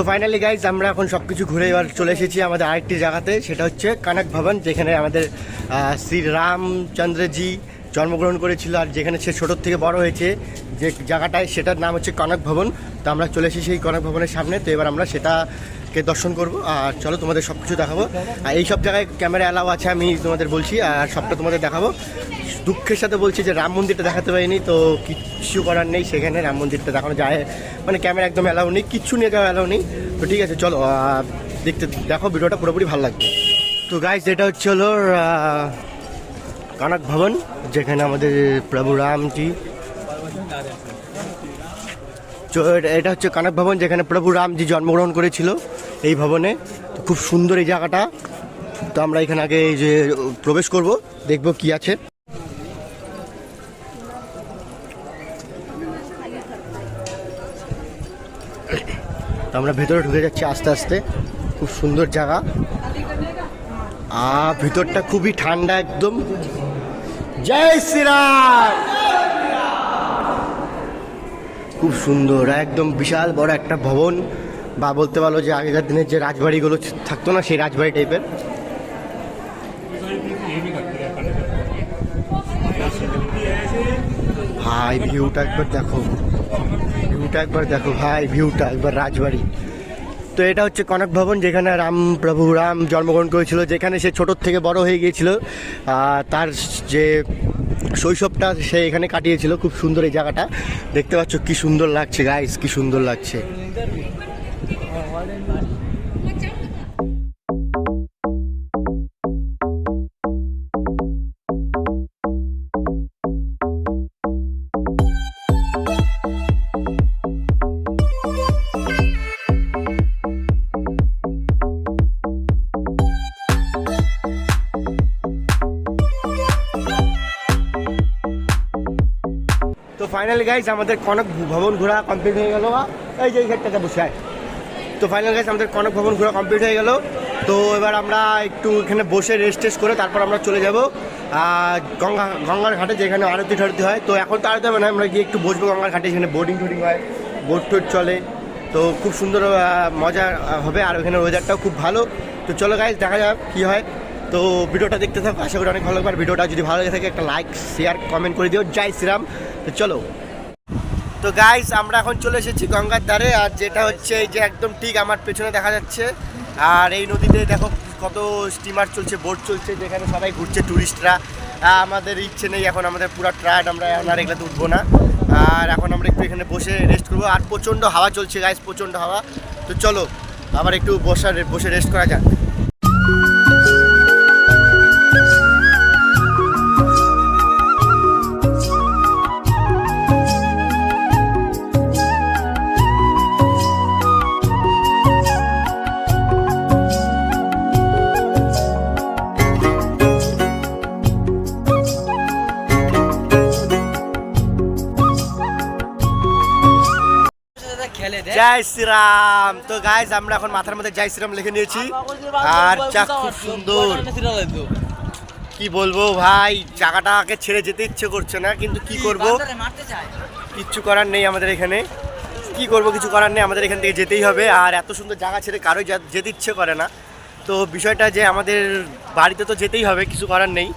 তো finally guys আমরা এখন সব কিছু ঘুরে এবার চলে এসেছি আমাদের আরেকটি জায়গাতে, সেটা হচ্ছে কানক ভবন, যেখানে আমাদের শ্রী রামচন্দ্রজি জন্মগ্রহণ করেছিল আর যেখানে সে ছোটোর থেকে বড় হয়েছে। যে জায়গাটায় সেটার নাম হচ্ছে কনক ভবন। তো আমরা চলে এসেছি সেই কনক ভবনের সামনে। তো এবার আমরা সেটাকে দর্শন করব। আর চলো তোমাদের সব কিছু দেখাবো। আর এই সব জায়গায় ক্যামেরা অ্যালাউ আছে, আমি তোমাদের বলছি, আর সবটা তোমাদের দেখাবো। দুঃখের সাথে বলছি যে রাম মন্দিরটা দেখাতে পারিনি, তো কিচ্ছু করার নেই, সেখানে রাম মন্দিরটা দেখানো যায়। মানে ক্যামেরা একদম অ্যালাউ নেই কিচ্ছু নিয়ে যাওয়া অ্যালাউ নেই। তো ঠিক আছে, চলো দেখতে, দেখো, ভিডিওটা পুরোপুরি ভালো লাগবে। তো গাইজ এটা হচ্ছে হলো কানক ভবন, যেখানে আমাদের প্রভু রামজি এটা- হচ্ছে কানক ভবন, যেখানে প্রভু রামজি জন্মগ্রহণ করেছিল এই ভবনে। খুব সুন্দর এই জায়গাটা। তো আমরা এখানে আগে যে প্রবেশ করব, দেখব কি আছে। তো আমরা ভেতরে ঢুকে যাচ্ছি আস্তে আস্তে। খুব সুন্দর জায়গা। আর ভিতরটা খুবই ঠান্ডা একদম। জয় শ্রীরাম! খুব সুন্দর, একদম বিশাল বড় একটা ভবন। বা বলতে পারো যে আগেকার দিনের যে রাজবাড়িগুলো থাকতো না, সেই রাজবাড়ি টাইপের ভাই ভিউটা একবার দেখো। ভিউটা একবার দেখো ভাই, ভিউটা, একবার রাজবাড়ি। তো এটা হচ্ছে কনক ভবন, যেখানে রাম প্রভু, রাম জন্মগ্রহণ করেছিল, যেখানে সে ছোটোর থেকে বড় হয়ে গিয়েছিল। তার যে শৈশবটা সে এখানে কাটিয়েছিল, খুব সুন্দর এই জায়গাটা। দেখতে পাচ্ছ কি সুন্দর লাগছে গাইস কি সুন্দর লাগছে। ফাইনালি গাইজ আমাদের কনক ভবন ঘোরা কমপ্লিট হয়ে গেল এই যে এই ঘাটটাতে বসে আয়। তো ফাইনাল গাইজ আমাদের কনক ভবন ঘোরা কমপ্লিট হয়ে গেল। তো এবার আমরা একটু এখানে বসে রেস্ট টেস্ট করে তারপর আমরা চলে যাব গঙ্গা, গঙ্গার ঘাটে যেখানে আরতি ঠারতি হয়। তো এখন তো আরতি হবে না, আমরা গিয়ে একটু বসবো গঙ্গার ঘাটে, এখানে বোটিং টোটিং হয় বোট টোট চলে। তো খুব সুন্দর মজা হবে আর ওখানে ওয়েদারটাও খুব ভালো। তো চলো গাইজ দেখা যাক কী হয়। তো ভিডিওটা দেখতে থাকো, আশা করি অনেক ভালো লাগবে। আর ভিডিওটা যদি ভালো লেগে থাকে, একটা লাইক শেয়ার কমেন্ট করে দিও। জয় শ্রীরাম। তো চলো। তো গাইস আমরা এখন চলে এসেছি গঙ্গার ধারে, আর যেটা হচ্ছে এই যে একদম ঠিক আমার পেছনে দেখা যাচ্ছে। আর এই নদীতে দেখো কত স্টিমার চলছে বোট চলছে, যেখানে সবাই ঘুরছে ট্যুরিস্টরা আমাদের ইচ্ছে নেই এখন আমাদের পুরো ট্রায়াড আমরা এখন আর এগুলোতে উঠবো না। আর এখন আমরা একটু এখানে বসে রেস্ট করব। আর প্রচণ্ড হাওয়া চলছে গাইস প্রচণ্ড হাওয়া। তো চলো, আবার একটু বসার বসে রেস্ট করা যাক। জয় শ্রীরাম। তো গাইজ আমরা এখন মাথার মধ্যে জয় শ্রীরাম লিখে নিয়েছি। আর চা খুব সুন্দর। কি বলব ভাই, জায়গাটাকে ছেড়ে যেতে ইচ্ছে করছে না, কিন্তু কি করব? কিচ্ছু করার নেই আমাদের এখানে। কি করব, কিছু করার নেই, আমাদের এখান থেকে যেতেই হবে। আর এত সুন্দর জায়গা ছেড়ে কারোই যেতে ইচ্ছে করে না। তো বিষয়টা যে আমাদের বাড়িতে তো যেতেই হবে, কিছু করার নেই।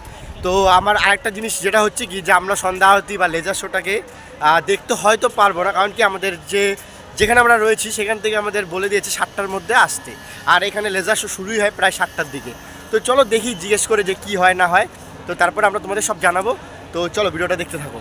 তো আমার আরেকটা জিনিস যেটা হচ্ছে কি, যে আমরা সন্ধ্যা আরতি বা লেজার শোটাকে দেখতে হয়তো পারব না, কারণ কি আমাদের যে যেখানে আমরা রয়েছি, সেখান থেকে আমাদের বলে দিয়েছে সাতটার মধ্যে আসতে। আর এখানে লেজার শো শুরুই হয় প্রায় সাতটার দিকে। তো চলো দেখি, জিজ্ঞেস করে যে কি হয় না হয়। তো তারপরে আমরা তোমাদের সব জানাব। তো চলো, ভিডিওটা দেখতে থাকো।